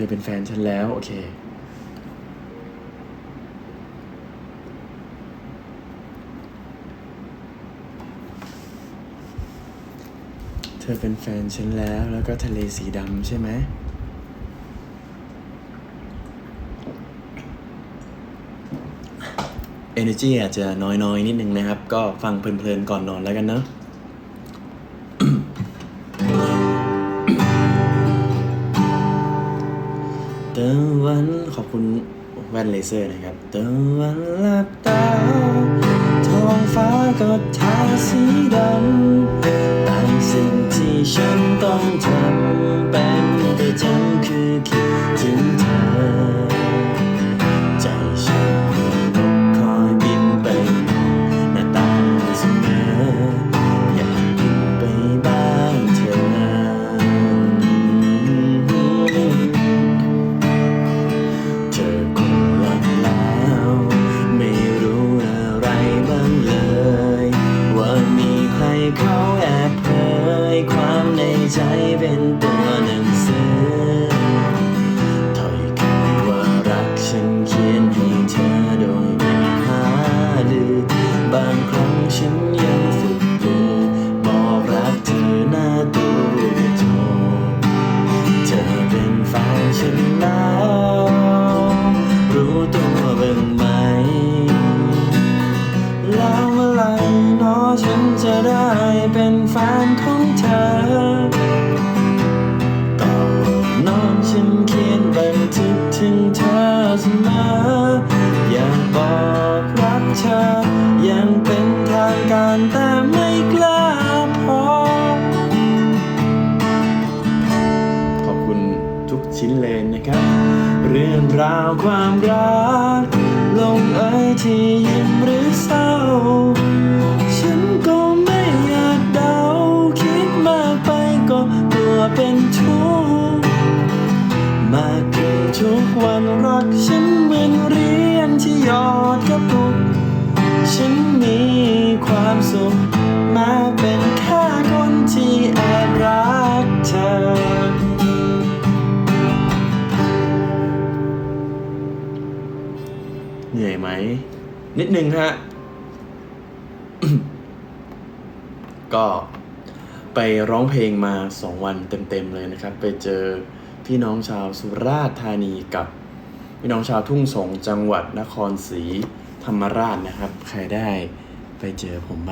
ธอเป็นแฟนฉันแล้ว โอเคเธอเป็นแฟนฉันแล้ว แล้วก็ทะเลสีดำใช่ไหม Energy อาจจะน้อยๆนิดนึงนะครับ ก็ฟังเพลินๆก่อนนอนแล้วกันเนอะ ตะวันขอบคุณแว่นเลเซอร์นะครับตะวันลับตาท้องฟ้าก็ทาสีดำแต่สิ่งที่ฉันต้องทำ ใจเป็นตัวหนังสือถ้อยคำว่ารักฉันเขียนให้เธอโดยไม่หาลือบางครั้งฉันยัง ทุกชิ้นเลยนะครับ เรื่องราวความรัก ลงเอยที่ยิ้มหรือเศร้า ฉันก็ไม่อยากเดา คิดมากไปก็กลัวเป็นทุกข์มากขึ้นทุกวันรักฉันเหมือนเรียนที่หยอดกระปุก ฉันมีความสุข เหนื่อยไหม นิดนึงฮะ ก็ไปร้องเพลงมาสองวันเต็มๆเลยนะครับ ไปเจอพี่น้องชาวสุราษฎร์ธานีกับพี่น้องชาวทุ่งสงจังหวัดนครศรีธรรมราชนะครับ ใครได้ไปเจอผมบ้าง